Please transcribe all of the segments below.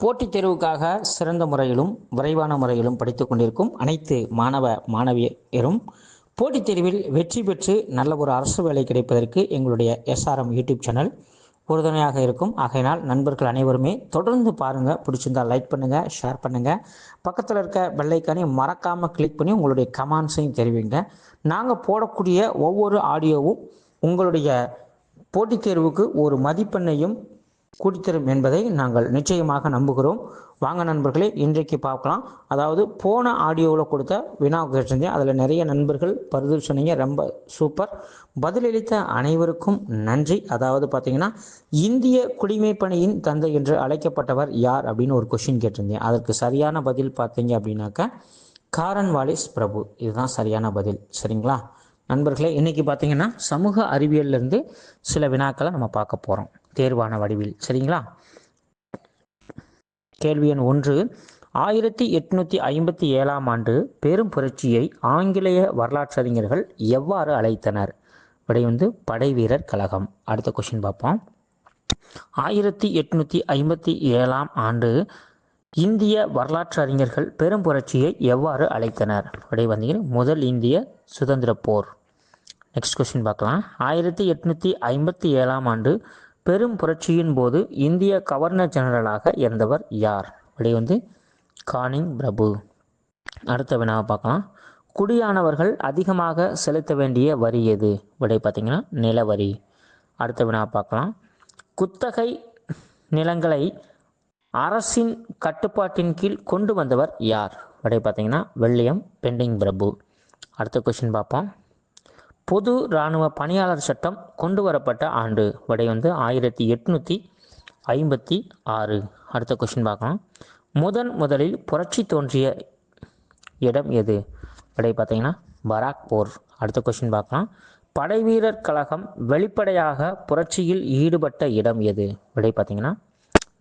போட்டித் தேர்வுக்காக சிறந்த முறையிலும் விரைவான முறையிலும் படித்துக் கொண்டிருக்கும் அனைத்து மாணவ மாணவியரும் போட்டித் தேர்வில் வெற்றி பெற்று நல்ல ஒரு அரசு வேலை கிடைப்பதற்கு எங்களுடைய எஸ்ஆர்எம் யூடியூப் சேனல் உறுதுணையாக இருக்கும். ஆகையினால் நண்பர்கள் அனைவருமே தொடர்ந்து பாருங்கள் பிடிச்சிருந்தா லைக் பண்ணுங்கள் ஷேர் பண்ணுங்கள் பக்கத்தில் இருக்க பெல்லைக்கானையும் மறக்காமல் கிளிக் பண்ணி உங்களுடைய கமெண்ட்ஸையும் தெரிவிங்க. நாங்கள் போடக்கூடிய ஒவ்வொரு ஆடியோவும் உங்களுடைய போட்டித் தேர்வுக்கு ஒரு மதிப்பெண்ணையும் கூட்டித்தரும் என்பதை நாங்கள் நிச்சயமாக நம்புகிறோம். வாங்க நண்பர்களே இன்றைக்கு பார்க்கலாம். அதாவது போன ஆடியோவில் கொடுத்த வினா கேட்டிருந்தேன் அதில் நிறைய நண்பர்கள் பதில் சொன்னீங்க ரொம்ப சூப்பர். பதிலளித்த அனைவருக்கும் நன்றி. அதாவது பார்த்தீங்கன்னா இந்திய குடிமை பணியின் தந்தை என்று அழைக்கப்பட்டவர் யார் அப்படின்னு ஒரு கொஷின் கேட்டிருந்தேன். அதற்கு சரியான பதில் பார்த்தீங்க அப்படின்னாக்க காரன் வாலிஸ் பிரபு. இதுதான் சரியான பதில். சரிங்களா? நண்பர்களே இன்னைக்கு பார்த்தீங்கன்னா சமூக அறிவியல்லேருந்து சில வினாக்களை நம்ம பார்க்க போகிறோம் தேர்வான வடிவில். சரிங்களா? கேள்வி எண் ஒன்று. ஆயிரத்தி எட்நூற்றி ஐம்பத்தி ஏழாம் ஆண்டு பெரும் புரட்சியை ஆங்கிலேய வரலாற்றறிஞர்கள் எவ்வாறு அழைத்தனர்? விடை வந்து படைவீரர் கழகம். அடுத்த கொஷின் பார்ப்போம். ஆயிரத்தி எட்நூற்றி ஐம்பத்தி ஏழாம் ஆண்டு இந்திய வரலாற்று அறிஞர்கள் பெரும் புரட்சியை எவ்வாறு அழைத்தனர்? விடை வந்தீங்கன்னா முதல் இந்திய சுதந்திர போர். நெக்ஸ்ட் கொஸ்டின் பார்க்கலாம். ஆயிரத்தி எட்நூற்றி ஐம்பத்தி ஏழாம் ஆண்டு பெரும் புரட்சியின் போது இந்திய கவர்னர் ஜெனரலாக இருந்தவர் யார்? அப்படி வந்து கானிங் பிரபு. அடுத்த வினாவை பார்க்கலாம். குடியானவர்கள் அதிகமாக செலுத்த வேண்டிய வரி எது? விடை பார்த்தீங்கன்னா நிலவரி. அடுத்த வினா பார்க்கலாம். குத்தகை நிலங்களை அரசின் கட்டுப்பாட்டின் கீழ் கொண்டு வந்தவர் யார்? விடை பார்த்தீங்கன்னா வெள்ளியம் பெண்டிங் பிரபு. அடுத்த கொஷின் பார்ப்போம். பொது இராணுவ பணியாளர் சட்டம் கொண்டு வரப்பட்ட ஆண்டு. விடை வந்து ஆயிரத்தி எட்நூற்றி ஐம்பத்தி ஆறு. அடுத்த கொஸ்டின் பார்க்கலாம். முதன் முதலில் புரட்சி தோன்றிய இடம் எது? விடை பார்த்தீங்கன்னா பராக் போர். அடுத்த கொஸ்டின் பார்க்கலாம். படைவீரர் கழகம் வெளிப்படையாக புரட்சியில் ஈடுபட்ட இடம் எது? விடை பார்த்தீங்கன்னா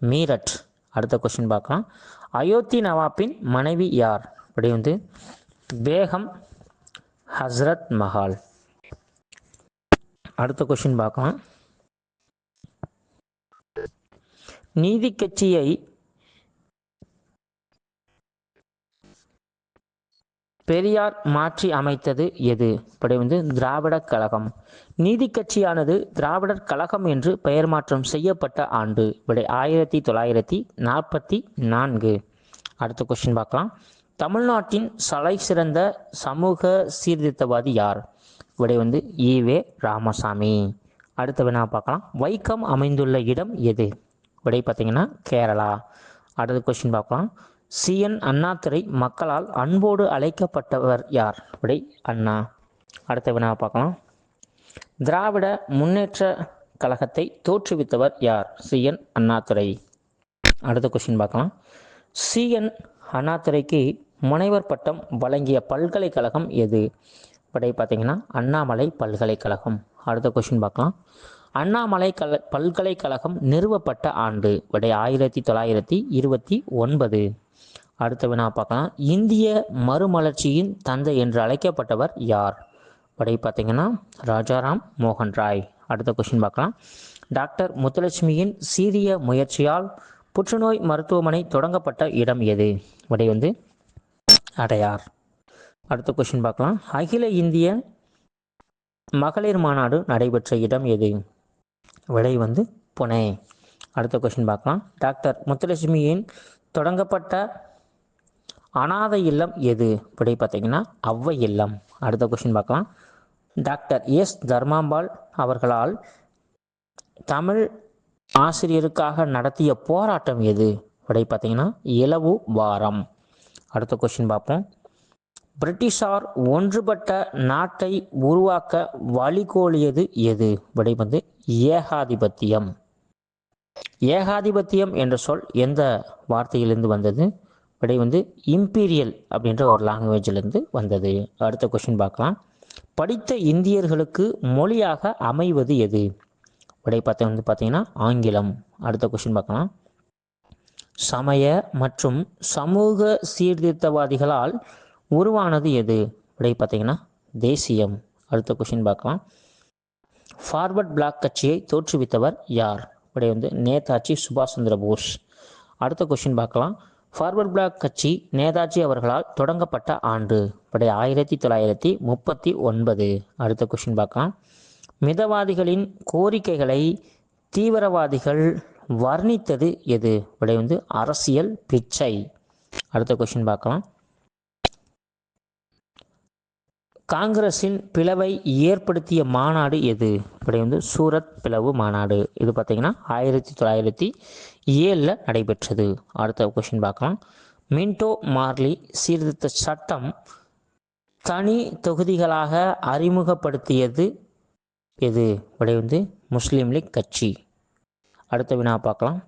மீரட். அடுத்த கொஸ்டின் பார்க்கலாம். அயோத்தி நவாப்பின் மனைவி யார்? விடை வந்து பேகம் ஹஸ்ரத் மஹால். அடுத்த கொஷின் பார்க்கலாம். நீதி கட்சியை பெரியார் மாற்றி அமைத்தது எது? இப்படி வந்து திராவிடர் கழகம். நீதி கட்சியானது திராவிடர் கழகம் என்று பெயர் மாற்றம் செய்யப்பட்ட ஆண்டு. விடை ஆயிரத்தி தொள்ளாயிரத்தி நாற்பத்தி நான்கு. அடுத்த கொஸ்டின் பார்க்கலாம். தமிழ்நாட்டின் சலை சிறந்த சமூக சீர்திருத்தவாதி யார்? விடை வந்து ஈவே ராமசாமி. அடுத்த வினா பார்க்கலாம்? வைக்கம் அமைந்துள்ள இடம் எது? விடை பார்த்தீங்கன்னா கேரளா. அடுத்த கொஸ்டின் பார்க்கலாம். சிஎன் அண்ணாதுரை மக்களால் அன்போடு அழைக்கப்பட்டவர் யார்? விடை அண்ணா. அடுத்த வினா பார்க்கலாம்? திராவிட முன்னேற்ற கழகத்தை தோற்றுவித்தவர் யார்? சிஎன் அண்ணாதுரை. அடுத்த கொஸ்டின் பார்க்கலாம். சிஎன் அண்ணாதுரைக்கு முனைவர் பட்டம் வழங்கிய பல்கலைக்கழகம் எது? விடை பார்த்திங்கன்னா அண்ணாமலை பல்கலைக்கழகம். அடுத்த கொஷின் பார்க்கலாம். அண்ணாமலை கல பல்கலைக்கழகம் நிறுவப்பட்ட ஆண்டு விடை ஆயிரத்தி தொள்ளாயிரத்தி இருபத்தி ஒன்பது. அடுத்த வினா பார்க்கலாம். இந்திய மறுமலர்ச்சியின் தந்தை என்று அழைக்கப்பட்டவர் யார்? விடை பார்த்திங்கன்னா ராஜாராம் மோகன் ராய். அடுத்த கொஷின் பார்க்கலாம். டாக்டர் முத்துலட்சுமியின் சீரிய முயற்சியால் புற்றுநோய் மருத்துவமனை தொடங்கப்பட்ட இடம் எது? விடை வந்து அடையார். அடுத்த கொஷின் பார்க்கலாம். அகில இந்திய மகளிர் மாநாடு நடைபெற்ற இடம் எது? விடை வந்து புனே. அடுத்த கொஷின் பார்க்கலாம். டாக்டர் முத்துலட்சுமியின் தொடங்கப்பட்ட அனாதை இல்லம் எது? விடை பார்த்தீங்கன்னா அவ்வை இல்லம். அடுத்த கொஷின் பார்க்கலாம். Doctor S. தர்மாம்பாள் அவர்களால் தமிழ் ஆசிரியருக்காக நடத்திய போராட்டம் எது? விடை பார்த்தீங்கன்னா இலவு வாரம். அடுத்த கொஷின் பார்ப்போம். பிரிட்டிஷார் ஒன்றுபட்ட நாட்டை உருவாக்க வழிகோலியது எது? விடை வந்து ஏகாதிபத்தியம். ஏகாதிபத்தியம் என்ற சொல் எந்த வார்த்தையிலிருந்து வந்தது? விடை வந்து இம்பீரியல் அப்படின்ற ஒரு லாங்குவேஜிலிருந்து வந்தது. அடுத்த கொஷின் பார்க்கலாம். படித்த இந்தியர்களுக்கு மொழியாக அமைவது எது? விடை பார்த்த வந்து பார்த்தீங்கன்னா ஆங்கிலம். அடுத்த கொஷின் பார்க்கலாம். சமய மற்றும் சமூக சீர்திருத்தவாதிகளால் உருவானது எது? விடை பார்த்தீங்கன்னா தேசியம். அடுத்த கொஷின் பார்க்கலாம். ஃபார்வர்ட் பிளாக் கட்சியை தோற்றுவித்தவர் யார்? விடை வந்து நேதாஜி சுபாஷ் சந்திர போஸ். அடுத்த கொஷின் பார்க்கலாம். ஃபார்வர்ட் பிளாக் கட்சி நேதாஜி அவர்களால் தொடங்கப்பட்ட ஆண்டு. படை ஆயிரத்தி தொள்ளாயிரத்தி முப்பத்தி ஒன்பது. அடுத்த கொஷின் பார்க்கலாம். மிதவாதிகளின் கோரிக்கைகளை தீவிரவாதிகள் வர்ணித்தது எது? விடை வந்து அரசியல் பிச்சை. அடுத்த கொஷின் பார்க்கலாம். காங்கிரஸின் பிளவை ஏற்படுத்திய மாநாடு எது? அப்படி வந்து சூரத் பிளவு மாநாடு. இது பார்த்தீங்கன்னா ஆயிரத்தி தொள்ளாயிரத்தி ஏழில் நடைபெற்றது. அடுத்த கொஷின் பார்க்கலாம். மின்டோ மார்லி சீர்திருத்த சட்டம் தனி தொகுதிகளாக அறிமுகப்படுத்தியது எது? இப்படி வந்து முஸ்லீம் லீக் கட்சி. அடுத்த வினா பார்க்கலாம்.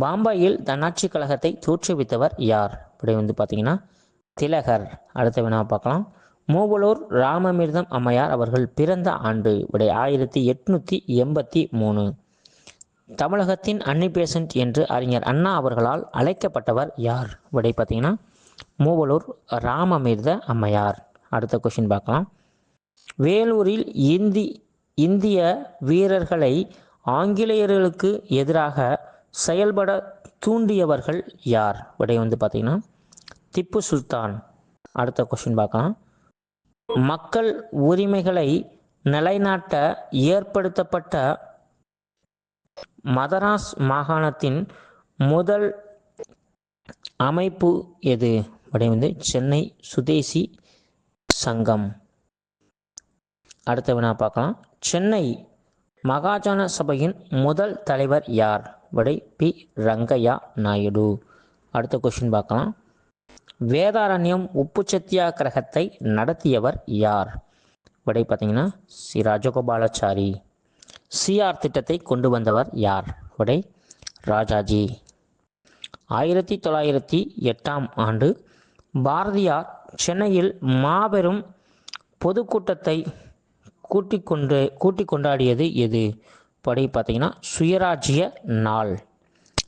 பாம்பாயில் தன்னாட்சி கழகத்தை தோற்றுவித்தவர் யார்? இப்படி வந்து பார்த்தீங்கன்னா திலகர். அடுத்த வினா பார்க்கலாம். மூவலூர் ராமமிர்தம் அம்மையார் அவர்கள் பிறந்த ஆண்டு விடை ஆயிரத்தி எட்நூற்றி எண்பத்தி மூணு. தமிழகத்தின் அன்னி பேசன்ட் என்று அறிஞர் அண்ணா அவர்களால் அழைக்கப்பட்டவர் யார்? விடை பார்த்தீங்கன்னா மூவலூர் ராமமிர்த அம்மையார். அடுத்த கொஷின் பார்க்கலாம். வேலூரில் இந்தி இந்திய வீரர்களை ஆங்கிலேயர்களுக்கு எதிராக செயல்பட தூண்டியவர்கள் யார்? விடை வந்து பார்த்தீங்கன்னா திப்பு சுல்தான். அடுத்த கொஷின் பார்க்கலாம். மக்கள் உரிமைகளை நிலைநாட்ட ஏற்படுத்தப்பட்ட மதராஸ் மாகாணத்தின் முதல் அமைப்பு எது? விடை வந்து சென்னை சுதேசி சங்கம். அடுத்த வினா பார்க்கலாம். சென்னை மகாஜன சபையின் முதல் தலைவர் யார்? விடை பி. ரங்கையா நாயுடு. அடுத்த கொஷின் பார்க்கலாம். வேதாரண்யம் உப்பு சத்தியாகிரகத்தை நடத்தியவர் யார்? விடை பார்த்தீங்கன்னா ஸ்ரீ ராஜகோபாலாச்சாரி. சிஆர் திட்டத்தை கொண்டு வந்தவர் யார்? விடை ராஜாஜி. ஆயிரத்தி தொள்ளாயிரத்தி எட்டாம் ஆண்டு பாரதியார் சென்னையில் மாபெரும் பொதுக்கூட்டத்தை கூட்டிக் கொண்டு கூட்டி கொண்டாடியது எது? படி பார்த்தீங்கன்னா சுயராஜ்ய நாள்.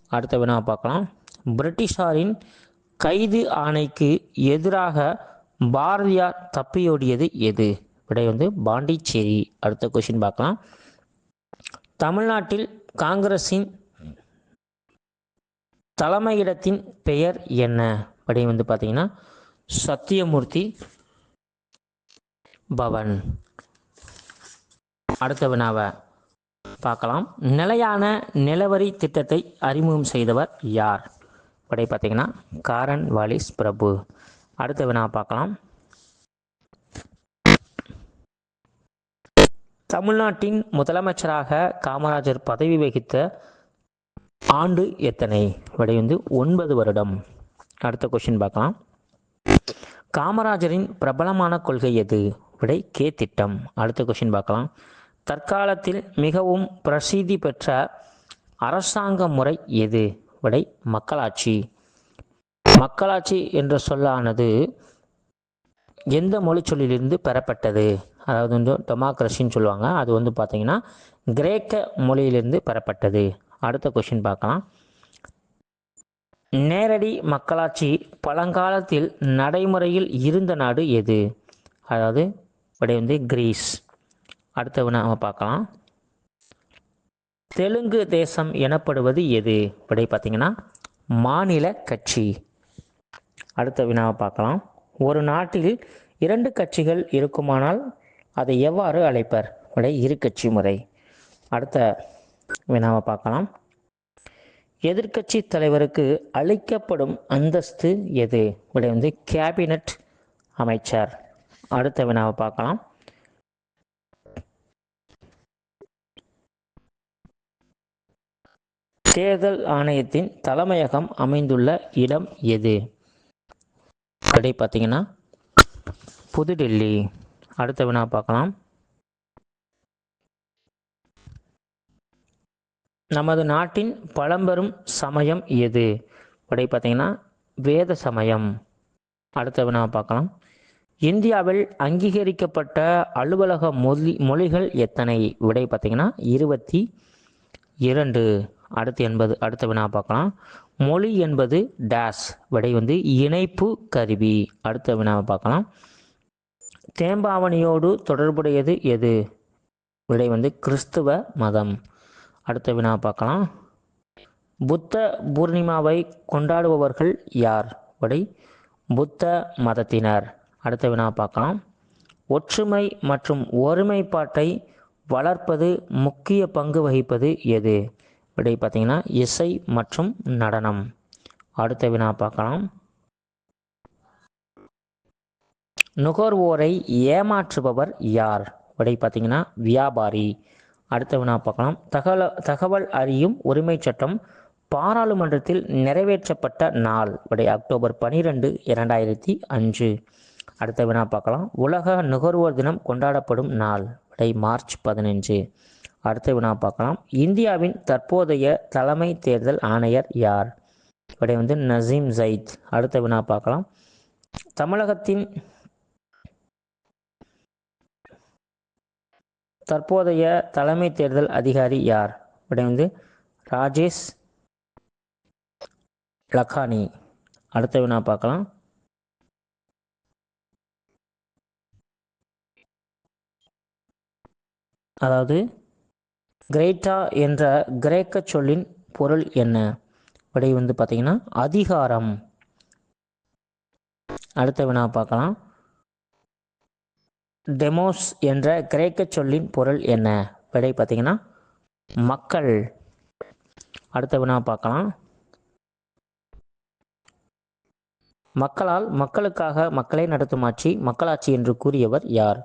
அடுத்த வினா பார்க்கலாம். பிரிட்டிஷாரின் கைது ஆணைக்கு எதிராக பாரதியார் தப்பியோடியது எது? விடை வந்து பாண்டிச்சேரி. அடுத்த கொஷின் பார்க்கலாம். தமிழ்நாட்டில் காங்கிரஸின் தலைமையிடத்தின் பெயர் என்ன? விடை வந்து பார்த்தீங்கன்னா சத்தியமூர்த்தி பவன். அடுத்த வினாவை பார்க்கலாம். நிலையான நிலவரி திட்டத்தை அறிமுகம் செய்தவர் யார்? படை பார்த்தீங்கன்னா காரன் வாலிஸ் பிரபு. அடுத்த வினா பார்க்கலாம். தமிழ்நாட்டின் முதலமைச்சராக காமராஜர் பதவி வகித்த ஆண்டு எத்தனை? விடை வந்து ஒன்பது வருடம். அடுத்த கொஷின் பார்க்கலாம். காமராஜரின் பிரபலமான கொள்கை எது? விடை கே திட்டம். அடுத்த கொஷின் பார்க்கலாம். தற்காலத்தில் மிகவும் பிரசித்தி பெற்ற அரசாங்க முறை எது? விடை மக்களாட்சி. மக்களாட்சி என்ற சொல்லானது எந்த மொழிச்சொல்லிலிருந்து பெறப்பட்டது? அதாவது வந்து டொமாக்ரஸின்னு சொல்லுவாங்க. அது வந்து பார்த்தீங்கன்னா கிரேக்க மொழியிலிருந்து பெறப்பட்டது. அடுத்த கொஷின் பார்க்கலாம். நேரடி மக்களாட்சி பழங்காலத்தில் நடைமுறையில் இருந்த நாடு எது? அதாவது விடை வந்து கிரீஸ். அடுத்த நம்ம பார்க்கலாம். தெலுங்கு தேசம் எனப்படுவது எது? விடை பார்த்தீங்கன்னா மாநில கட்சி. அடுத்த வினாவை பார்க்கலாம். ஒரு நாட்டில் இரண்டு கட்சிகள் இருக்குமானால் அதை எவ்வாறு அழைப்பர்? விடை இரு கட்சி முறை. அடுத்த வினாவை பார்க்கலாம். எதிர்க்கட்சி தலைவருக்கு அளிக்கப்படும் அந்தஸ்து எது? விடை வந்து கேபினட் அமைச்சர். அடுத்த வினாவை பார்க்கலாம். தேர்தல் ஆணையத்தின் தலைமையகம் அமைந்துள்ள இடம் எது? விடை பார்த்தீங்கன்னா புதுடெல்லி. அடுத்த வினா பார்க்கலாம். நமது நாட்டின் பழம்பெரும் சமயம் எது? விடை பார்த்தீங்கன்னா வேத சமயம். அடுத்த வினா பார்க்கலாம். இந்தியாவில் அங்கீகரிக்கப்பட்ட அலுவலக மொழி மொழிகள் எத்தனை? விடை பார்த்தீங்கன்னா இருபத்தி இரண்டு. அடுத்து என்பது அடுத்த வினா பார்க்கலாம். மொழி என்பது டேஸ் விடை வந்து இணைப்பு கருவி. அடுத்த வினாவை பார்க்கலாம். தேம்பாவணியோடு தொடர்புடையது எது? விடை வந்து கிறிஸ்துவ மதம். அடுத்த வினா பார்க்கலாம். புத்த பூர்ணிமாவை கொண்டாடுபவர்கள் யார்? விடை புத்த மதத்தினர். அடுத்த வினா பார்க்கலாம். ஒற்றுமை மற்றும் ஒருமைப்பாட்டை வளர்ப்பது முக்கிய பங்கு வகிப்பது எது? விடை பார்த்தீங்கன்னா இசை மற்றும் நடனம். அடுத்த வினா பார்க்கலாம். நுகர்வோரை ஏமாற்றுபவர் யார்? விடை பார்த்திங்கன்னா வியாபாரி. அடுத்த வினா பார்க்கலாம். தகவல் தகவல் அறியும் உரிமை சட்டம் பாராளுமன்றத்தில் நிறைவேற்றப்பட்ட நாள். விடை அக்டோபர் பனிரெண்டு இரண்டாயிரத்தி அஞ்சு. அடுத்த வினா பார்க்கலாம். உலக நுகர்வோர் தினம் கொண்டாடப்படும் நாள். விடை மார்ச் பதினஞ்சு. அடுத்த வினா பார்க்கலாம். இந்தியாவின் தற்போதைய தலைமை தேர்தல் ஆணையர் யார்? விடை வந்து நசீம் ஜயித் அடுத்த வினா பார்க்கலாம். தமிழகத்தின் தற்போதைய தலைமை தேர்தல் அதிகாரி யார்? விடை வந்து ராஜேஷ் லக்கானி. அடுத்த வினா பார்க்கலாம். அதாவது கிரேட்டா என்ற கிரேக்க சொல்லின் பொருள் என்ன? விடை வந்து பார்த்தீங்கன்னா அதிகாரம். அடுத்த வினா பார்க்கலாம். டெமோஸ் என்ற கிரேக்க சொல்லின் பொருள் என்ன? விடை பார்த்தீங்கன்னா மக்கள். அடுத்த வினா பார்க்கலாம். மக்களால் மக்களுக்காக மக்களை நடத்தும் ஆட்சி மக்களாட்சி என்று கூறியவர் யார்?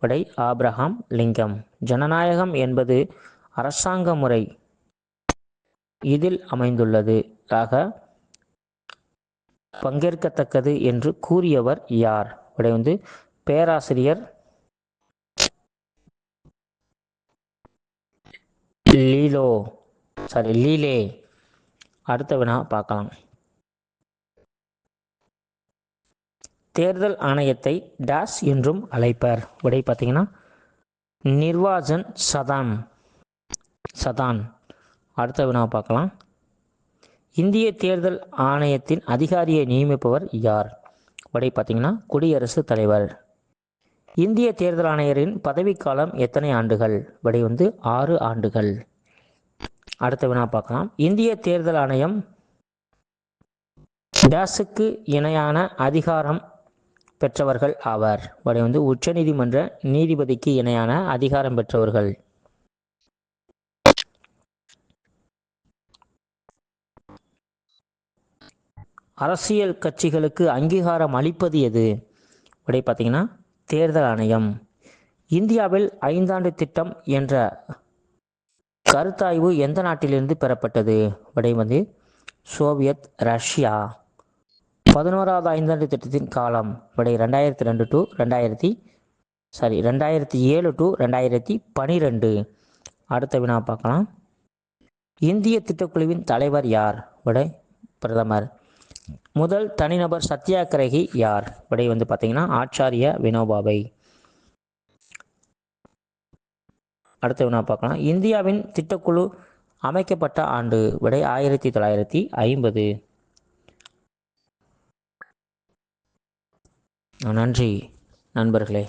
விடை ஆப்ரஹாம் லிங்கம். ஜனநாயகம் என்பது அரசாங்க முறை இதில் அமைந்துள்ளது. ஆக பங்கேற்கத்தக்கது என்று கூறியவர் யார்? விடை வந்து பேராசிரியர் லீலோ சாரி லீலே. அடுத்த வினா பார்க்கலாம். தேர்தல் ஆணையத்தை டாஸ் என்றும் அழைப்பர். விடை பார்த்தீங்கன்னா நிர்வாஜன் சதாம். சதான். அடுத்த வினா பார்க்கலாம். இந்திய தேர்தல் ஆணையத்தின் அதிகாரியை நியமிப்பவர் யார்? விடை பார்த்தீங்கன்னா குடியரசுத் தலைவர். இந்திய தேர்தல் ஆணையரின் பதவிக்காலம் எத்தனை ஆண்டுகள்? விடை வந்து ஆறு ஆண்டுகள். அடுத்த வினா பார்க்கலாம். இந்திய தேர்தல் ஆணையம் டேஸுக்கு இணையான அதிகாரம் பெற்றவர்கள் ஆவர். விடை வந்து உச்சநீதிமன்ற நீதிபதிக்கு இணையான அதிகாரம் பெற்றவர்கள். அரசியல் கட்சிகளுக்கு அங்கீகாரம் அளிப்பது எது? விடை பார்த்தீங்கன்னா தேர்தல் ஆணையம். இந்தியாவில் ஐந்தாண்டு திட்டம் என்ற கருத்தாய்வு எந்த நாட்டிலிருந்து பெறப்பட்டது? விடை வந்து சோவியத் ரஷ்யா. பதினோராவது ஐந்தாண்டு திட்டத்தின் காலம். விடை ரெண்டாயிரத்தி ரெண்டு டு ரெண்டாயிரத்தி சாரி ரெண்டாயிரத்தி ஏழு டு ரெண்டாயிரத்தி பனிரெண்டு. அடுத்த வினா பார்க்கலாம். இந்திய திட்டக்குழுவின் தலைவர் யார்? விடை பிரதமர். முதல் தனிநபர் சத்தியாகிரகி யார்? விடை வந்து பார்த்தீங்கன்னா ஆச்சாரிய வினோபாவை. அடுத்த வினா பார்க்கலாம். இந்தியாவின் திட்டக்குழு அமைக்கப்பட்ட ஆண்டு விடை ஆயிரத்தி தொள்ளாயிரத்தி ஐம்பது. நன்றி நண்பர்களே.